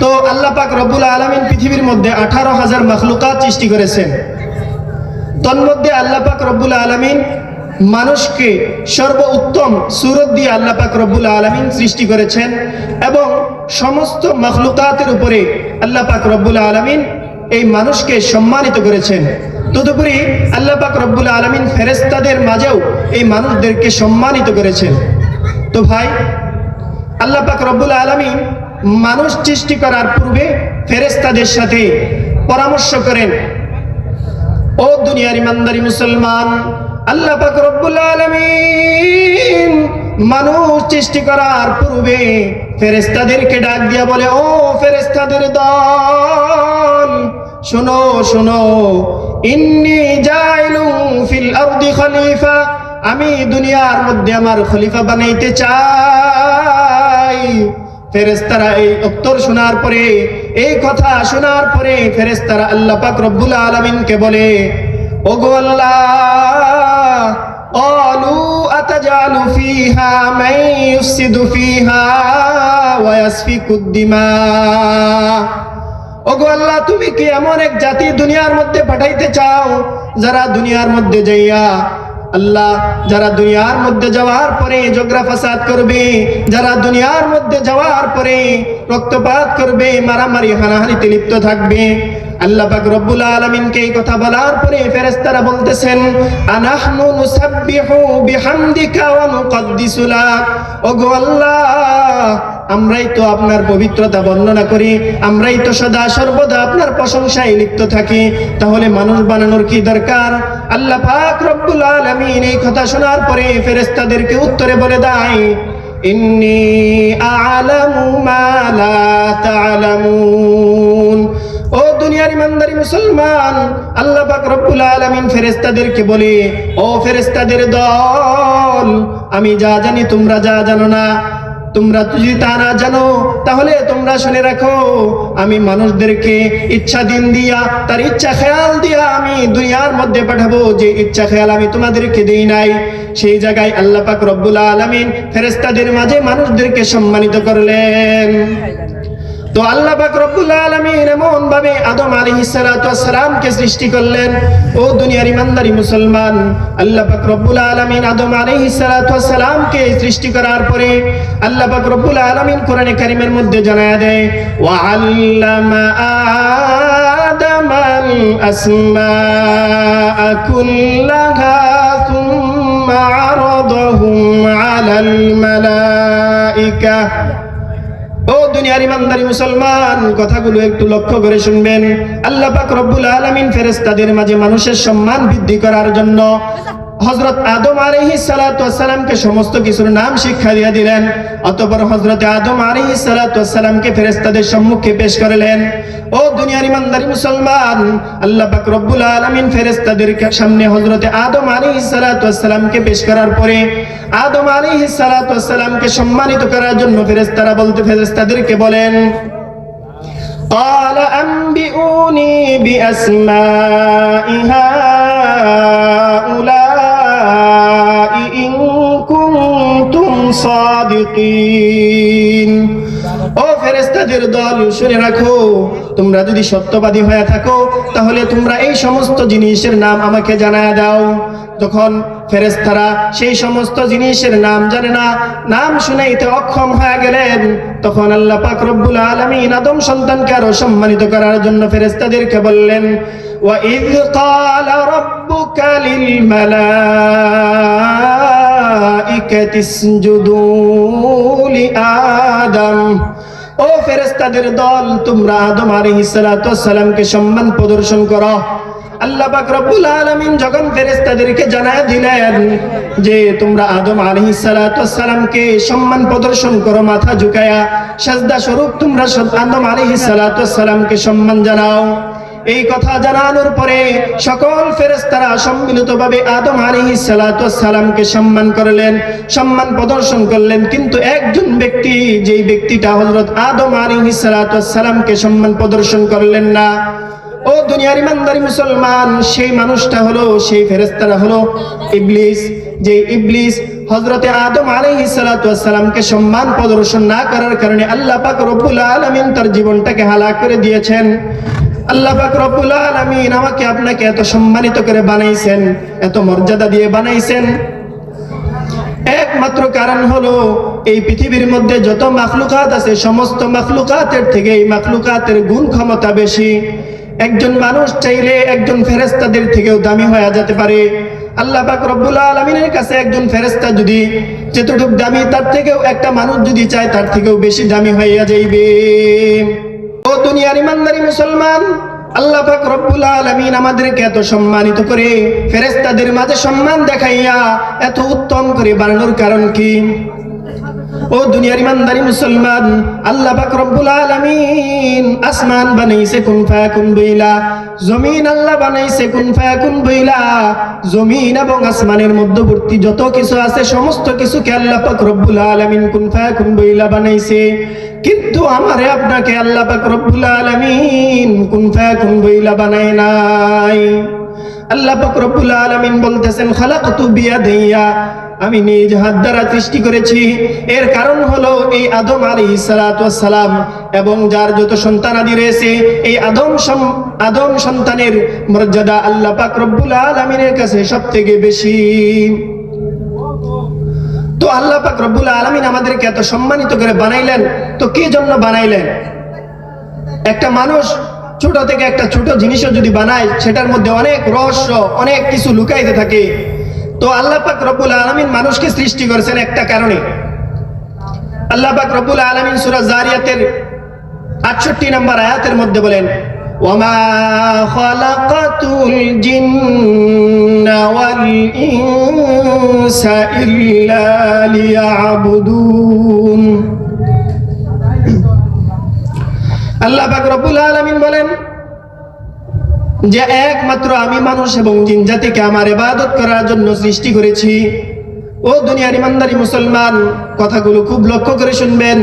তো আল্লাহ পাক রব্বুল আলমিন পৃথিবীর মধ্যে আঠারো হাজার মখলুকাত সৃষ্টি করেছেন। তন্মধ্যে আল্লাহ পাক রব্বুল আলমিন মানুষকে সর্ব উত্তম সুরত দিয়ে আল্লাহ পাক রব্বুল আলমিন সৃষ্টি করেছেন এবং সমস্ত মখলুকাতের উপরে আল্লাহ পাক রব্বুল আলমিন এই মানুষকে সম্মানিত করেছেন। তদুপরি আল্লাহ পাক রব্বুল আলমিন ফেরেস্তাদের মাঝেও এই মানুষদেরকে সম্মানিত করেছেন। তো ভাই, আল্লাহ পাক রব্বুল আলমী মানুষ সৃষ্টি করার পূর্বে ফেরেস্তাদের সাথে পরামর্শ করেন। ও দুনিয়ার ইমানদারি মুসলমান, আল্লাহ রব্বুল আলামিন মানুষ সৃষ্টি করার পূর্বে ফেরেস্তাদেরকে ডাক দিয়া বলে, ও ফেরেস্তাদের দল, শোনো শোনো, ইন্নি জাইলুম ফিল আরদি খলিফা, আমি দুনিয়ার মধ্যে আমার খলিফা বানাইতে চাই। ফেরেস্তারা এই উত্তর শোনার পরে, এই কথা শোনার পরে ফেরেস্তারা আল্লাহ পাক রব্বুল আলমিনকে বলে, ওগো আল্লাহ অলু আতাজালু ফিহা মাই ইউফসিদু ফিহা ওয়া ইয়াসফিকুদ দিমা ওগো আল্লাহ, তুমি কি এমন এক জাতি দুনিয়ার মধ্যে পাঠাইতে চাও যারা দুনিয়ার মধ্যে যাইয়া আল্লাহ যারা দুনিয়ার মধ্যে যাওয়ার পরে জগরা ফাসাদ করবে, যারা দুনিয়ার মধ্যে যাওয়ার পরে রক্তপাত করবে, মারামারি, হানাহানিতে লিপ্ত থাকবে। আল্লাহ কথা বলার পরে বলতেছেন, আনাহনু আল্লাহ আমরাই তো আপনার পবিত্রতা বর্ণনা করি, আমরাই তো সদা সর্বদা আপনার প্রশংসায় লিপ্ত থাকি। তাহলে মানুষ বানানোর কি দরকার? আল্লাহ পাক রব্বুল আলামিন এই কথা শোনার পরে ফেরেশতাদেরকে উত্তরে বলে দেয়, ইন্নি আ'লামু মা লা তা'লামুন ও দুনিয়ার ইমানদারি মুসলমান, আল্লাহ পাক রব্বুল আলামিন ফেরেশতাদেরকে বলে, ও ফেরেশতাদের দল, আমি যা জানি তোমরা যা জানো না। তোমরা যদি তা না জানো, তাহলে তোমরা শুনে রাখো, আমি মানুষদেরকে ইচ্ছা দিন দিয়া, তার ইচ্ছা খেয়াল দিয়া আমি দুনিয়ার মধ্যে পাঠাবো, যে ইচ্ছা খেয়াল আমি তোমাদেরকে দিই নাই। সেই জায়গায় আল্লাহ পাক রব্বুল আলামিন ফেরেস্তাদের মাঝে মানুষদেরকে সম্মানিত করলেন। তো আল্লাহ রব্বুল আলামিন এমন ভাবে আদম সালাতু সালামকে সৃষ্টি করলেন, ও দুনিয়ার ইমানদারি মুসলমান, আল্লাহ পাক রব্বুল আলামিন আদম সালাতু সালামকে সৃষ্টি করার পরে আল্লাহ পাক রব্বুল আলামিন কোরআনে কারীমের মধ্যে জানায়া দেয়, ওয়া আল্লামা ও দুনিয়ার ইমানদারি মুসলমান, কথাগুলো একটু লক্ষ্য করে শুনবেন। আল্লাহ পাক রব্বুল আলামিন ফেরেশতাদের মাঝে মানুষের সম্মান বৃদ্ধি করার জন্য হযরত আদম আলাইহিস সালাতু সালামকে সমস্ত কিছুর নাম শিক্ষা দিয়ে দিলেন অতঃপর হযরত আদম আলাইহিস সালাতু সালামকে ফেরেশতাদের সম্মুখে পেশ করলেন ও দুনিয়ার ইমানদারি মুসলমান আল্লাহ পাক রব্বুল আলামিন ফেরেশতাদের সামনে হযরত আদম আলাইহিস সালাতু সালামকে পেশ করার পরে আদম আলাইহিস সালাতু সালামকে সম্মানিত করার জন্য ফেরেশতারা বলতে ফেরেশতাদেরকে বলেন قال أنبئوني بأسماء هؤلاء صادقين ও ফেরেস্তাদের দল শুনে রাখো তোমরা যদি সত্যবাদী হয়ে থাকো তাহলে তোমরা এই সমস্ত জিনিসের নাম আমাকে জানায় দাও যখন ফেরেস্তারা সেই সমস্ত জিনিসের নাম জানে না নাম শুনাইতে অক্ষম হয়ে গেলেন তখন আল্লাহ পাক রব্বুল আলামিন আদম সন্তানকে আরো সম্মানিত করার জন্য ফেরেস্তাদেরকে বললেন وَإِذْ قَالَ رَبُّكَ لِلْمَلَائِكَةِ اسْجُدُوا لِآدَمَ ও ফেরেস্তাদের দল তোমরা আদম আলাইহিস সালাতু সালামকে সম্মান প্রদর্শন করো আল্লাহ পাক রব্বুল আলামিন যখন ফেরেশতাদেরকে জানায় দিলেন যে তোমরা আদম আলাইহিস সালাতু সালামকে সম্মান প্রদর্শন করো মাথা ঝুঁকায়া সাজদা স্বরূপ তোমরা সব আদম আলাইহিস সালাতু সালামকে সম্মান জানাও এই কথা জানানোর পরে সকল ফেরেশতারা সম্মিলিতভাবে আদম সালাতু সালামকে সম্মান করলেন, সম্মান প্রদর্শন করলেন। কিন্তু একজন ব্যক্তি, যেই ব্যক্তিটা হজরত আদম আলাইহিস সালাতু সালামকে সম্মান প্রদর্শন করলেন না, ও দুনিয়ার ইমানদারি মুসলমান, সেই মানুষটা হলো, সেই ফেরেস্তারা হলো ইবলিস। যে ইবলিস হজরতে আদম আলাইহিস সালামকে সম্মান প্রদর্শন না করার কারণে আল্লাহ পাক রব্বুল আলামিন তার জীবনটাকে হালা করে দিয়েছেন। আল্লাহ আমাকে আপনাকে এত সম্মানিত করে বানাইছেন, এত মর্যাদা দিয়ে বানাইছেন। একমাত্র কারণ হলো, এই পৃথিবীর মধ্যে যত মাখলুকাত আছে, সমস্ত মাখলুকাতের থেকে এই মাখলুকাতের গুণ ক্ষমতা বেশি। একজন মানুষ চাইলে একজন ফেরেস্তাদের থেকেও দামি হয়ে যেতে পারে। আল্লাহ পাক আলমিনের কাছে একজন যদি যেতটুক দামি, তার থেকেও একটা মানুষ যদি চায়, তার থেকেও বেশি দামি যাইবে। ও দুনিয়ার ইমানদারি মুসলমান, আল্লাহ পাক রব্বুল আলামিন আমাদেরকে এত সম্মানিত করে ফেরেস্তাদের মাঝে সম্মান দেখাইয়া এত উত্তম করে বানানোর কারণ কি? ও দুনিয়ার ইমানদারি মুসলমান, আল্লাহ পাক রব্বুল আলামিন আসমান বানাইছে কুন ফায়াকুন বইলা জমিন আল্লাহ বানাইছে, কুন ফায়াকুন বইলা জমিন এবং আসমানের মধ্যবর্তী যত কিছু আছে, সমস্ত কিছুকে আল্লাহ পাক রব্বুল আলামিন কুন ফায়াকুন বইলা বানাইছে। কিন্তু আমারে আপনাকে আল্লাহ পাক রব্বুল আলামিন কুন ফায়াকুন বইলা বানায় নাই। আল্লাহ পাক রব্বুল আলামিন বলতেছেন, খালাকতু বিয়াদিয়া আমি নিজ হাত দ্বারা সৃষ্টি করেছি। এর কারণ হলো এই আদম সালাতু সালাম এবং যার যত সন্তানাদি রয়েছে, এই আদম আদম সন্তানের মর্যাদা আল্লাহ পাক রব্বুল আলামিনের কাছে সবথেকে বেশি। তো আল্লাহ পাক রব্বুল আলামিন আমাদেরকে এত সম্মানিত করে বানাইলেন, তো কি জন্য বানাইলেন? একটা মানুষ ছোট থেকে একটা ছোট জিনিসও যদি বানায়, সেটার মধ্যে অনেক রহস্য, অনেক কিছু লুকাইতে থাকে। তো আল্লাহ পাক রব্বুল আলামিন মানুষকে সৃষ্টি করেছেন একটা কারণে। আল্লাহ পাক রব্বুল আলামিন সূরা জারিয়াতের 68 নম্বর আয়াতের মধ্যে বলেন লিয়াবুদুন। আল্লাহ পাক রব্বুল আলামিন বলেন যে একমাত্র আমি মানুষ এবং জিন জাতিকে আমার ইবাদত করার জন্য সৃষ্টি করেছি। ও দুনিয়ার ইমানদারি মুসলমান, কথাগুলো খুব লক্ষ্য করে শুনবেন।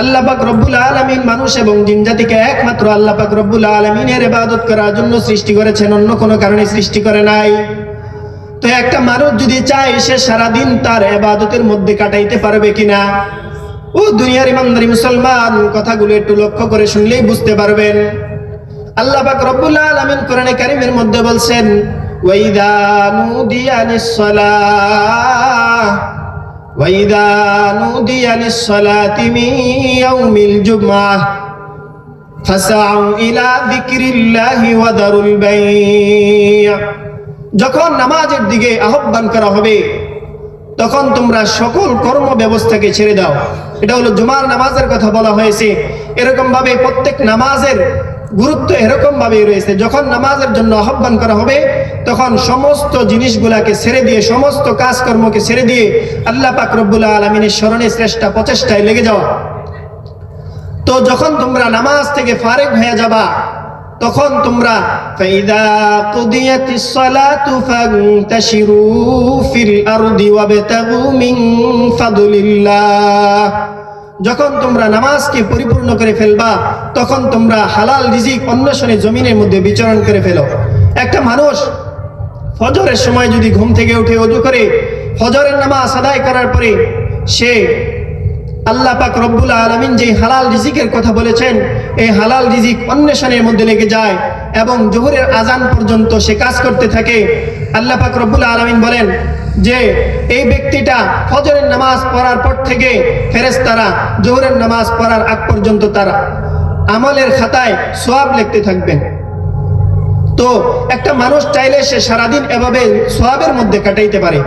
আল্লাহ পাক রব্বুল আলামিন মানুষ এবং জিন জাতিকে একমাত্র আল্লাহ পাক রব্বুল আলামিনের ইবাদত করার জন্য সৃষ্টি করেছেন, অন্য কোনো কারণে সৃষ্টি করে নাই। তো একটা মানুষ যদি চায় সে সারাদিন তার ইবাদতের মধ্যে কাটাইতে পারবে কিনা? ও দুনিয়ার ইমানদারি মুসলমান, কথাগুলো একটু লক্ষ্য করে শুনলেই বুঝতে পারবেন। আল্লাহ পাক রব্বুল আলামিন কোরআনে কারীমের মধ্যে বলছেন, ওয়াইদা নুদিয়া লিস-সালাহ, ওয়াইদা নুদিয়া লিস-সালাতি মিন ইয়াউমিল জুমআহ ফাসআউ ইলা যিকরিল্লাহি ওয়া দারুল বাই' যখন নামাজের দিকে আহ্বান করা হবে তখন তোমরা সকল কর্ম ব্যবস্থাকে ছেড়ে দাও। এটা হলো জুমার নামাজের কথা বলা হয়েছে। এরকম ভাবে প্রত্যেক নামাজের গুরুত্ব এরকম ভাবে রয়েছে। যখন নামাজের জন্য আহ্বান করা হবে, তখন সমস্ত জিনিসগুলাকে ছেড়ে দিয়ে, সমস্ত কাজকর্মকে ছেড়ে দিয়ে আল্লাহ পাক রব্বুল আলমিনের স্মরণে শ্রেষ্ঠা প্রচেষ্টায় লেগে যাওয়া। তো যখন তোমরা নামাজ থেকে ফারেক হয়ে যাবা তখন তোমরা যখন তোমরা নামাজকে পরিপূর্ণ করে ফেলবা, তখন তোমরা হালাল রিজিক অন্বেষণে জমিনের মধ্যে বিচরণ করে ফেলো। একটা মানুষ ফজরের সময় যদি ঘুম থেকে উঠে অজু করে, ফজরের নামাজ আদায় করার পরে সে আল্লাহ পাক রব্বুল আলমিন যে হালাল রিজিকের কথা বলেছেন, এই হালাল রিজিক অন্বেষণের মধ্যে লেগে যায় এবং জোহরের আজান পর্যন্ত সে কাজ করতে থাকে। আল্লাহ পাক রব্বুল আলমিন বলেন যে, এই ব্যক্তিটা ফজরের নামাজ পড়ার পর থেকে ফেরেশতারা জোহরের নামাজ পড়ার আগ পর্যন্ত তারা আমলের খাতায় সোয়াব লিখতে থাকবেন। তো একটা মানুষ চাইলে সে সারাদিন এভাবে সোয়াবের মধ্যে কাটাইতে পারে।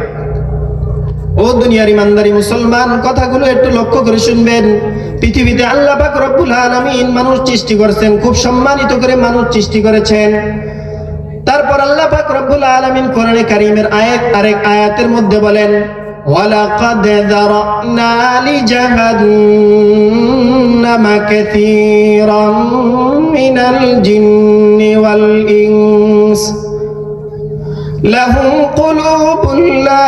ও দুনিয়ার ইমানদারি মুসলমান, কথাগুলো একটু লক্ষ্য করে শুনবেন। পৃথিবীতে আল্লাহ পাক রব্বুল আলামিন মানুষ সৃষ্টি করেছেন, খুব সম্মানিত করে মানুষ সৃষ্টি করেছেন। তারপর আল্লাহ পাক রব্বুল আলামিন কোরআনে কারীমের আয়াত, আরেক আয়াতের মধ্যে বলেন, ওয়ালাকাদ যারানা লিজাহান্নাম কাসীরাম মিনাল জিন্নি ওয়াল ইনস, লাহুম কুলুবুল লা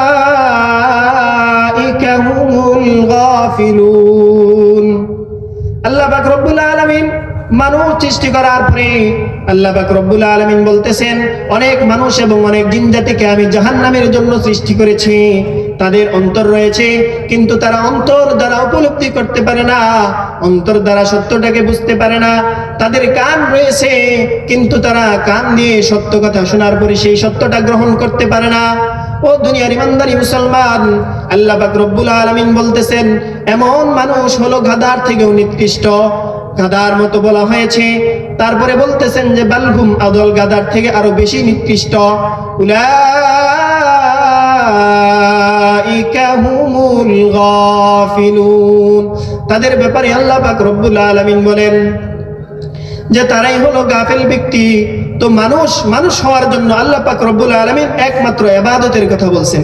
তাদের অন্তর রয়েছে, কিন্তু তারা অন্তর দ্বারা উপলব্ধি করতে পারে না, অন্তর দ্বারা সত্যটাকে বুঝতে পারে না। তাদের কান রয়েছে, কিন্তু তারা কান দিয়ে সত্য কথা শোনার পরে সেই সত্যটা গ্রহণ করতে পারে না। ও দুনিয়ার ইমানদারি মুসলমান আল্লাহ রব্বুল আলামিন বলতেছেন, এমন মানুষ হলো গাদার থেকেও নিকৃষ্ট। গাদার মতো বলা হয়েছে। তারপরে বলতেছেন যে, বালহুম আদল গাদার থেকে আরও বেশি নিকৃষ্ট। তাদের ব্যাপারে আল্লাহ পাক রব্বুল আলামিন বলেন যে, তারাই হলো গাফেল ব্যক্তি। তো মানুষ মানুষ হওয়ার জন্য আল্লাহ পাক রব্বুল আলামিন একমাত্র ইবাদতের কথা বলছেন।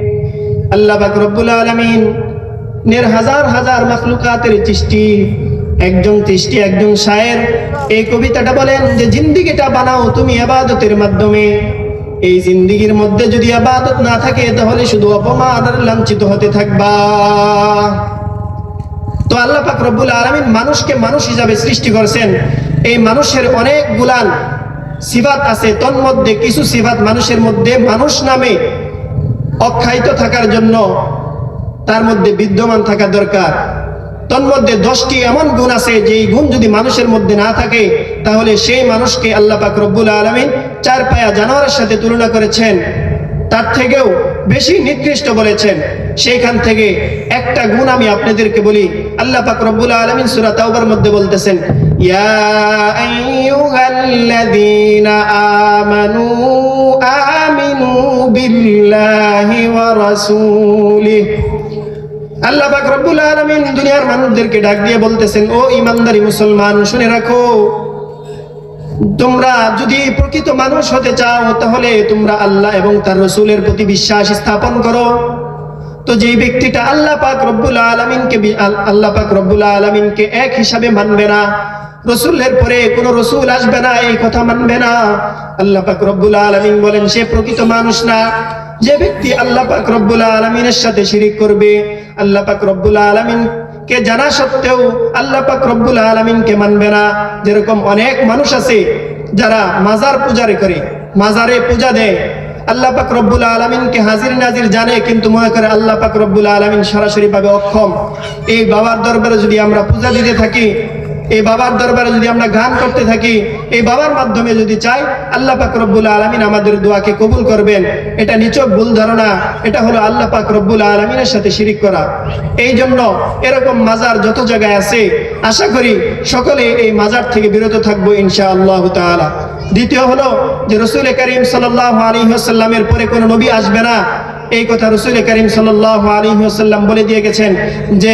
আল্লাহ নের হাজার হাজার একজন একজন এই কবিতাটা বলেন যে বানাও তুমি মাধ্যমে। এই মধ্যে যদি না থাকে, তাহলে শুধু অপমান আর লাঞ্ছিত হতে থাকবা। তো আল্লাহ পাক রব্বুল আলামিন মানুষকে মানুষ হিসাবে সৃষ্টি করছেন। এই মানুষের অনেক গুলান সিফাত আছে। তন্মধ্যে কিছু সিফাত মানুষের মধ্যে। মানুষ নামে অক্ষায়িত থাকার জন্য তার মধ্যে বিদ্যমান থাকা দরকার। তন্মধ্যে দশটি এমন গুণ আছে যে গুণ যদি মানুষের মধ্যে না থাকে, তাহলে সেই মানুষকে আল্লাহ পাক রব্বুল আলমিন চার পায়া জানোয়ারের সাথে তুলনা করেছেন। তার থেকেও বেশি নিকৃষ্ট বলেছেন। সেইখান থেকে একটা গুণ আমি আপনাদেরকে বলি, আল্লাহ পাক রব্বুল আলমিন সুরা তাওবার মধ্যে বলতেছেন, ইয়া আমানু আমিনু বিল্লাহি ওয়া রাসূলিহি আল্লাহ পাক রব্বুল আলামিন দুনিয়ার মানুষদেরকে ডাক দিয়ে বলতেছেন, ও ইমানদারি মুসলমান, শুনে রাখো। তোমরা যদি প্রকৃত মানুষ হতে চাও, তাহলে তোমরা আল্লাহ এবং তার রসুলের প্রতি বিশ্বাস স্থাপন করো। তো যেই ব্যক্তিটা আল্লাহ পাক রব্বুল আলমিনকে আল্লাহ পাক রব্বুল আলমিনকে এক হিসাবে মানবে না রসুলের পরে কোন রসুল আসবে না, এই কথা মানবে না। আল্লাহ পাক রব্বুল আলমিন বলেন, সে প্রকৃত মানুষ না, যে ব্যক্তি আল্লাহ পাক রব্বুল আলমিনের সাথে শিরিক করবে, আল্লাহ পাক রব্বুল আলমিন কে জানা সত্ত্বেও আল্লাহ পাক রব্বুল আলমিনকে মানবে না। যেরকম অনেক মানুষ আছে, যারা মাজার পূজারে করে, মাজারে পূজা দেয়, আল্লাহ পাক রব্বুল আলমিনকে হাজির নাজির জানে, কিন্তু মনে করে আল্লাহ পাক রব্বুল আলমিন সরাসরি ভাবে অক্ষম। এই বাবার দরবারে যদি আমরা পূজা দিতে থাকি এই বাবার দরবারে যদি আমরা গান করতে থাকি, এই বাবার মাধ্যমে যদি চাই, আল্লাহ পাক রব্বুল আলমিন আমাদের দোয়াকে কবুল করবেন। এটা নিচক ভুল ধারণা, এটা হলো আল্লাহ পাক রব্বুল আলমিনের সাথে শিরিক করা। এই জন্য এরকম মাজার যত জায়গায় আছে, আশা করি সকলে এই মাজার থেকে বিরত থাকব ইনশা আল্লাহ তাআলা। দ্বিতীয় হলো যে রসুল করিম সাল্লাহ আলী আসাল্লামের পরে কোনো নবী আসবে না। এই কথা রসুল করিম সাল্লাহ আলী আসাল্লাম বলে দিয়ে গেছেন যে